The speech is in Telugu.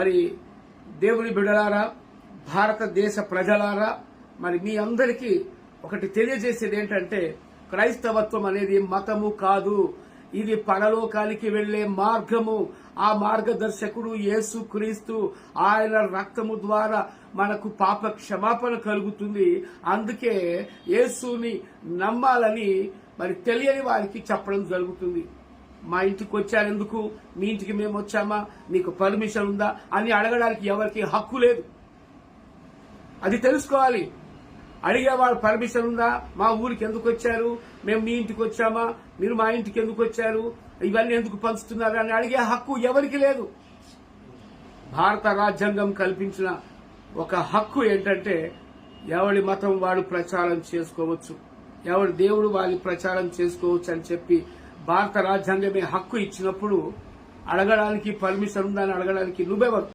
మరి దేవుని బిడలారా భారతదేశ ప్రజలారా మరి మీ అందరికీ ఒకటి తెలియజేసేది ఏంటంటే క్రైస్తవత్వం అనేది మతము కాదు. ఇది పరలోకానికి వెళ్ళే మార్గము. ఆ మార్గదర్శకుడు యేసు క్రీస్తు ఆయన రక్తము ద్వారా మనకు పాప క్షమాపణ కలుగుతుంది. అందుకే యేసుని నమ్మాలని మరి తెలియని వారికి చెప్పడం జరుగుతుంది. మా ఇంటికి వచ్చారు ఎందుకు మీ ఇంటికి మేము వచ్చామా? మీకు పర్మిషన్ ఉందా? అని అడగడానికి ఎవరికి హక్కు లేదు. అది తెలుసుకోవాలి. అడిగేవాడు పర్మిషన్ ఉందా? మా ఊరికి ఎందుకు వచ్చారు? మేము మీ ఇంటికి వచ్చామా? మీరు మా ఇంటికి ఎందుకు వచ్చారు? ఇవన్నీ ఎందుకు పంచుతున్నారు అని అడిగే హక్కు ఎవరికి లేదు. భారత రాజ్యాంగం కల్పించిన ఒక హక్కు ఏంటంటే ఎవడి మతం వాడు ప్రచారం చేసుకోవచ్చు. ఎవడి దేవుడు వాళ్ళు ప్రచారం చేసుకోవచ్చు అని చెప్పి భారత రాజ్యాంగమే హక్కు ఇచ్చినప్పుడు అడగడానికి పర్మిషన్ ఉందని అడగడానికి నువ్వెవరు